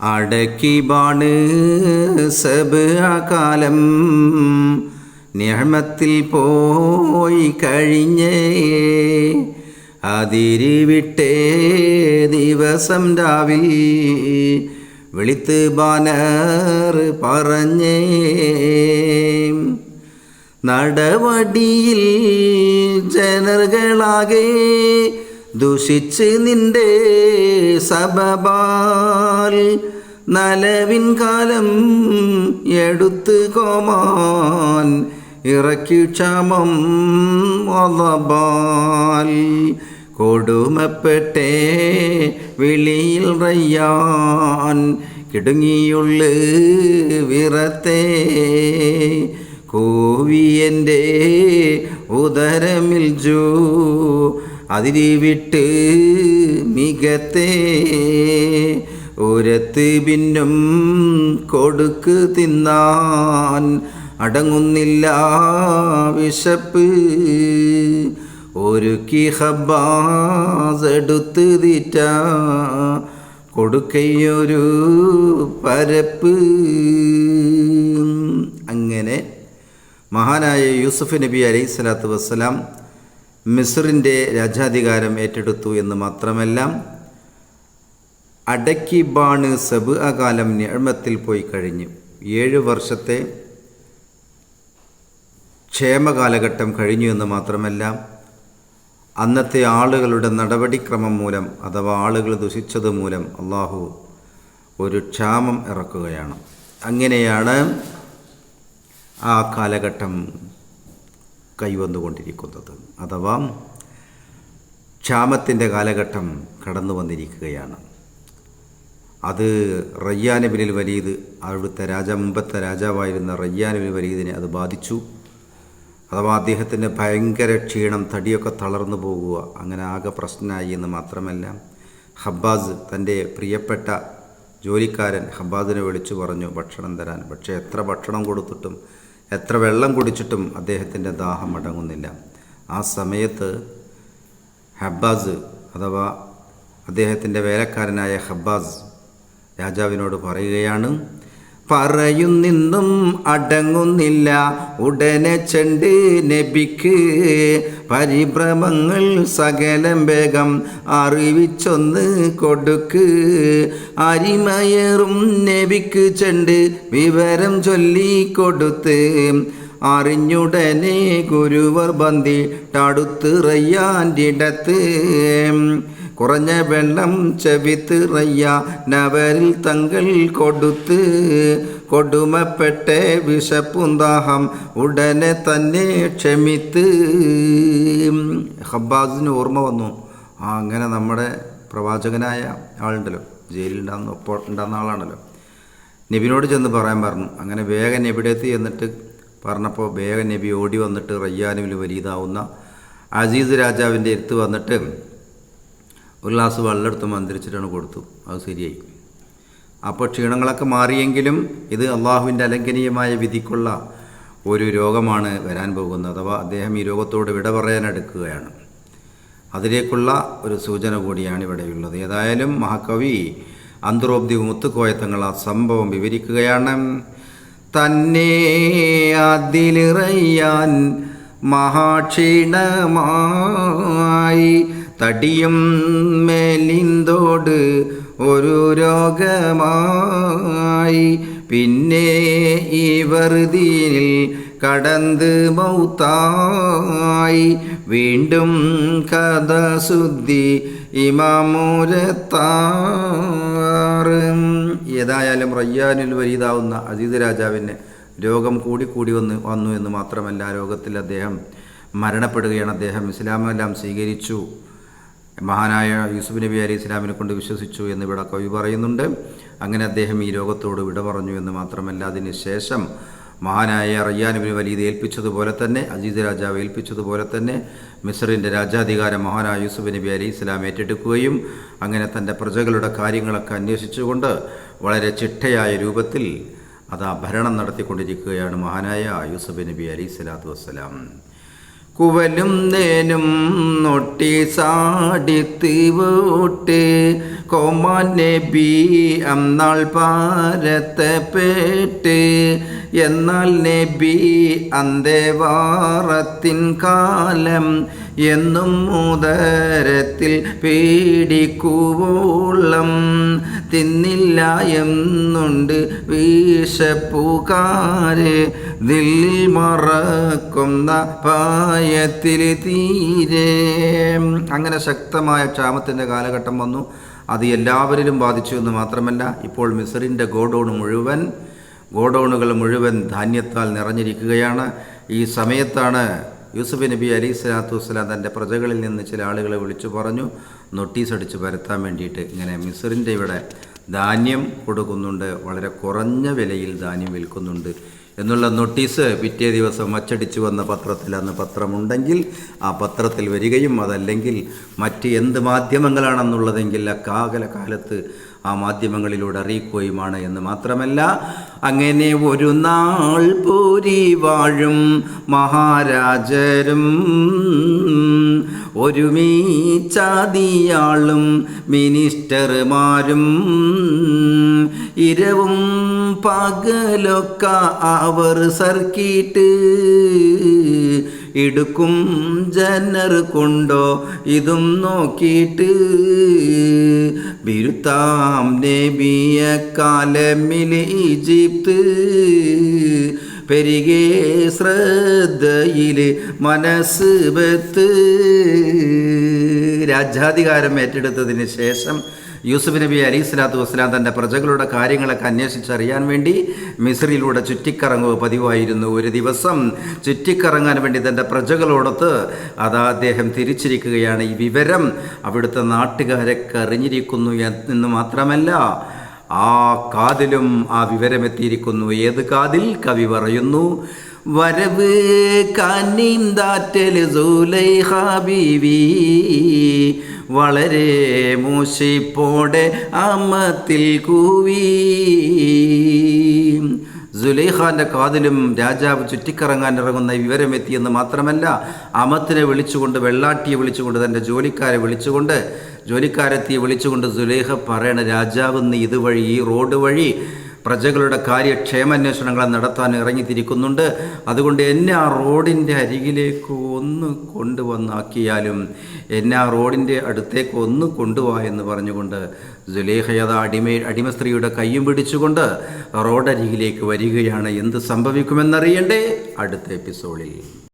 അടക്കി ബാണ് സബ് അകാലം. കാലം നിയമത്തിൽ പോയി കഴിഞ്ഞേ. അതിരിവിട്ടേ ദിവസം രാവിൽ വിളിത്ത് ബാനർ പറഞ്ഞേ. നടവടിയിൽ ജനറുകളാകെ ദുഷിച്ച് നിന്റെ സബബാൽ നലവിൻ കാലം എടുത്ത് കോമാൻ ഇറക്കി ക്ഷമം ഒലബാൽ. കൊടുമപ്പെട്ടേ വിളിയിൽ റയ്യാൻ കിടുങ്ങിയുള്ള വിറത്തേ. കോവിയന്റെ ഉദരമിൽ ജോ അതിരി വിട്ട് മികത്തേ ഒരത്ത് പിന്നും കൊടുക്ക് തിന്നാൻ അടങ്ങുന്നില്ല വിശപ്പ്. ഒരുക്കി ഹബ്ബാസ് എടുത്ത് തീറ്റ കൊടുക്കയൊരു പരപ്പ്. അങ്ങനെ മഹാനായ യൂസുഫ് നബി അലൈഹി സ്വലാത്തു വസ്സലാം മിസ്റിന്റെ രാജാധികാരം ഏറ്റെടുത്തു എന്ന് മാത്രമല്ല അടക്കി ബാണ് സബ് അകാലം ഞഴമത്തിൽ പോയി കഴിഞ്ഞു. ഏഴ് വർഷത്തെ ക്ഷേമകാലഘട്ടം കഴിഞ്ഞു എന്ന് മാത്രമല്ല അന്നത്തെ ആളുകളുടെ നടപടിക്രമം മൂലം അഥവാ ആളുകൾ ദുഷിച്ചത് മൂലം അള്ളാഹു ഒരു ക്ഷാമം ഇറക്കുകയാണ്. അങ്ങനെയാണ് ആ കാലഘട്ടം കൈവന്നുകൊണ്ടിരിക്കുന്നത്. അഥവാ ക്ഷാമത്തിന്റെ കാലഘട്ടം കടന്നു വന്നിരിക്കുകയാണ്. അത് റയ്യാനബിനിൽ വലീദ് അവിടുത്തെ രാജ മുമ്പത്തെ രാജാവായിരുന്ന റയ്യാനബിൻ വലീദിനെ അത് ബാധിച്ചു. അഥവാ അദ്ദേഹത്തിന്റെ ഭയങ്കര ക്ഷീണം തടിയൊക്കെ തളർന്നു പോകുക അങ്ങനെ ആകെ പ്രശ്നമായി എന്ന് മാത്രമല്ല ഹബ്ബാസ് തന്റെ പ്രിയപ്പെട്ട ജോലിക്കാരൻ ഹബ്ബാസിനെ വിളിച്ചു പറഞ്ഞു ഭക്ഷണം തരാൻ. പക്ഷേ എത്ര ഭക്ഷണം കൊടുത്തിട്ടും എത്ര വെള്ളം കുടിച്ചിട്ടും അദ്ദേഹത്തിന്റെ ദാഹം അടങ്ങുന്നില്ല. ആ സമയത്ത് ഹബ്ബാസ് അഥവാ അദ്ദേഹത്തിന്റെ വേലക്കാരനായ ഹബ്ബാസ് രാജാവിനോട് പറയുകയാണ് പറയുന്നിന്നും അടങ്ങുന്നില്ല. ഉടനെ ചെണ്ട് നബിക്ക് പരിഭ്രമങ്ങൾ സകലം വേഗം അറിവിച്ചൊന്ന് കൊടുക്ക്. അരിമയറും നബിക്ക് ചെണ്ട് വിവരം ചൊല്ലിക്കൊടുത്ത് അറിഞ്ഞുടനെ ഗുരുവർ ബന്ധിട്ടടുത്ത് റയ്യാന്റെ കുറഞ്ഞ വെള്ളം ചെവിത്ത് റയ്യ നവരിൽ തങ്ങൾ കൊടുത്ത് കൊടുമപ്പെട്ട വിശപ്പുന്താഹം ഉടനെ തന്നെ ക്ഷമിത്ത്. ഹബ്ബാസിന് ഓർമ്മ വന്നു. ആ അങ്ങനെ നമ്മുടെ പ്രവാചകനായ ആളുണ്ടല്ലോ. ജയിലിലുണ്ടാകുന്ന ഒപ്പം ഉണ്ടാകുന്ന ആളാണല്ലോ. നബിനോട് ചെന്ന് പറയാൻ പറഞ്ഞു. അങ്ങനെ വേഗം നബിടെത്തി എന്നിട്ട് പറഞ്ഞപ്പോൾ വേഗം നബി ഓടി വന്നിട്ട് റയ്യാനുവിൽ വലിയതാവുന്ന അസീസ് രാജാവിന്റെ അടുത്ത് വന്നിട്ട് ഒരു ഗ്ലാസ് വെള്ളമെടുത്ത് മന്ത്രിച്ചിട്ടാണ് കൊടുത്തു. അത് ശരിയായി. അപ്പോൾ ക്ഷീണങ്ങളൊക്കെ മാറിയെങ്കിലും ഇത് അള്ളാഹുവിന്റെ അലംഘനീയമായ വിധിക്കുള്ള ഒരു രോഗമാണ് വരാൻ പോകുന്നത്. അഥവാ അദ്ദേഹം ഈ രോഗത്തോട് വിട പറയാനെടുക്കുകയാണ് അതിലേക്കുള്ള ഒരു സൂചന കൂടിയാണ് ഇവിടെയുള്ളത്. ഏതായാലും മഹാകവി അന്തരോബ്ദി മുത്തുക്കോയത്തങ്ങൾ ആ സംഭവം വിവരിക്കുകയാണ്. തന്നെ അതിലിറയാൻ മഹാക്ഷീണമായി തടിയും മേലിന്തോട് ഒരു രോഗമായി. പിന്നെ ഈ വെറുതീനിൽ കടന്ന് മൗത്തായി. വീണ്ടും കഥ ശുദ്ധി ഇമാമൂരത്താറ്. ഏതായാലും റയ്യാനിൽ വരീതാവുന്ന അജീത് രാജാവിന് രോഗം കൂടി കൂടി വന്ന് വന്നു എന്ന് മാത്രമല്ല രോഗത്തിൽ അദ്ദേഹം മരണപ്പെടുകയാണ്. അദ്ദേഹം ഇസ്ലാമെല്ലാം സ്വീകരിച്ചു. മഹാനായ യൂസുഫ് നബി അലി ഇസ്ലാമിനെ കൊണ്ട് വിശ്വസിച്ചു എന്ന് ഇവിടെ കവി പറയുന്നുണ്ട്. അങ്ങനെ അദ്ദേഹം ഈ രോഗത്തോട് വിട പറഞ്ഞു എന്ന് മാത്രമല്ല അതിനുശേഷം മഹാനായ റയ്യാനുബിന് വലീദ് ഏൽപ്പിച്ചതുപോലെ തന്നെ അജീദ് രാജാവ് ഏൽപ്പിച്ചതുപോലെ തന്നെ മിസറിന്റെ രാജാധികാരം മഹാനായ യൂസുഫ് നബി അലി ഇസ്ലാം ഏറ്റെടുക്കുകയും അങ്ങനെ തന്റെ പ്രജകളുടെ കാര്യങ്ങളൊക്കെ അന്വേഷിച്ചുകൊണ്ട് വളരെ ചിട്ടയായ രൂപത്തിൽ അതാ ഭരണം നടത്തിക്കൊണ്ടിരിക്കുകയാണ് മഹാനായ യൂസുഫ് നബി അലി സ്വലാത്തു വസ്സലാം. കുവലും നേനും നൊട്ടി സാടിത്തിവോട്ട് കോമാൻ നബി അന്നാൾ പാരത്തെ പേട്ട്. എന്നാൽ നബി അന്തേവാറത്തിൻ കാലം എന്നും ഉദരത്തിൽ പേടിക്കുവോളം തിന്നില്ല എന്നുണ്ട് വീശപ്പുകാര്. ദില്ലിൽ മറക്കുന്ന പായത്തിൽ തീരെ. അങ്ങനെ ശക്തമായ ക്ഷാമത്തിന്റെ കാലഘട്ടം വന്നു. അത് എല്ലാവരിലും ബാധിച്ചു എന്ന് മാത്രമല്ല ഇപ്പോൾ മിസറിന്റെ ഗോഡൗൺ മുഴുവൻ ഗോഡൗണുകൾ മുഴുവൻ ധാന്യത്താൽ നിറഞ്ഞിരിക്കുകയാണ്. ഈ സമയത്താണ് യൂസുഫ് നബി അലി സ്വലാത്തു വസ്സലാം തന്റെ പ്രജകളിൽ നിന്ന് ചില ആളുകളെ വിളിച്ചു പറഞ്ഞു നോട്ടീസ് അടിച്ച് പരത്താൻ വേണ്ടിയിട്ട് ഇങ്ങനെ മിസറിന്റെ ഇവിടെ ധാന്യം കൊടുക്കുന്നുണ്ട്. വളരെ കുറഞ്ഞ വിലയിൽ ധാന്യം വിൽക്കുന്നുണ്ട്. എന്നുള്ള നോട്ടീസ് പിറ്റേ ദിവസം അച്ചടിച്ചു വന്ന പത്രത്തിൽ അന്ന് പത്രമുണ്ടെങ്കിൽ ആ പത്രത്തിൽ വരികയും അതല്ലെങ്കിൽ മറ്റ് എന്ത് മാധ്യമങ്ങളാണെന്നുള്ളതെങ്കിൽ അക്കാകല കാകല കാലത്ത് ആ മാധ്യമങ്ങളിലൂടെ അറിയിക്കുകയുമാണ് എന്ന് മാത്രമല്ല അങ്ങനെ ഒരു നാൾ പൂരി വാഴും മഹാരാജരും ഒരുമീച്ചാതിയാളും മിനിസ്റ്റർമാരും ഇരവും പകലൊക്ക അവർ സർക്കിട്ട് എടുക്കും ജനർ കൊണ്ടോ ഇതും നോക്കിയിട്ട്. ബിരുത്താം നബിയ കാലമിൽ ഈജിപ്ത് പെരികെ ശ്രദ്ധയിൽ മനസ്സ് വെത്ത്. രാജ്യാധികാരം ഏറ്റെടുത്തതിന് ശേഷം യൂസുഫ് നബി അലി സ്വലാത്തു വസ്സലാം തന്റെ പ്രജകളുടെ കാര്യങ്ങളൊക്കെ അന്വേഷിച്ചറിയാൻ വേണ്ടി മിസ്രിയിലൂടെ ചുറ്റിക്കറങ്ങുക പതിവായിരുന്നു ഒരു ദിവസം. ചുറ്റിക്കറങ്ങാൻ വേണ്ടി തന്റെ പ്രജകളോടൊത്ത് അതാ അദ്ദേഹം തിരിച്ചിരിക്കുകയാണ് ഈ വിവരം. അവിടുത്തെ നാട്ടുകാരൊക്കെ അറിഞ്ഞിരിക്കുന്നു എന്ന് മാത്രമല്ല ആ കാതിലും ആ വിവരമെത്തിയിരിക്കുന്നു. ഏത് കാതിൽ? കവി പറയുന്നു വരവ് വളരെ മൂശിപ്പോടെ അമ്മത്തിൽ കൂവി. സുലൈഖാന്റെ കാതിലും രാജാവ് ചുറ്റിക്കറങ്ങാൻ ഇറങ്ങുന്ന വിവരം വിവരമെത്തിയെന്ന് മാത്രമല്ല അമത്തിനെ വിളിച്ചുകൊണ്ട് വെള്ളാട്ടിയെ വിളിച്ചുകൊണ്ട് തന്റെ ജോലിക്കാരെ വിളിച്ചുകൊണ്ട് ജോലിക്കാരെത്തിയെ വിളിച്ചുകൊണ്ട് സുലേഖ പറയണ രാജാവ് ഇന്ന് ഇതുവഴി ഈ റോഡ് വഴി പ്രജകളുടെ കാര്യക്ഷേമാന്വേഷണങ്ങൾ നടത്താൻ ഇറങ്ങിത്തിരിക്കുന്നുണ്ട്. അതുകൊണ്ട് എന്നെ ആ റോഡിന്റെ അരികിലേക്ക് ഒന്ന് കൊണ്ടുവന്നാക്കിയാലും എന്നെ ആ റോഡിന്റെ അടുത്തേക്ക് ഒന്ന് കൊണ്ടുപോവാ എന്ന് പറഞ്ഞുകൊണ്ട് ജുലേഹയത അടിമ അടിമ സ്ത്രീയുടെ കയ്യും പിടിച്ചുകൊണ്ട് റോഡരികിലേക്ക് വരികയാണ്. എന്ത് സംഭവിക്കുമെന്നറിയണ്ടേ? അടുത്ത എപ്പിസോഡിൽ.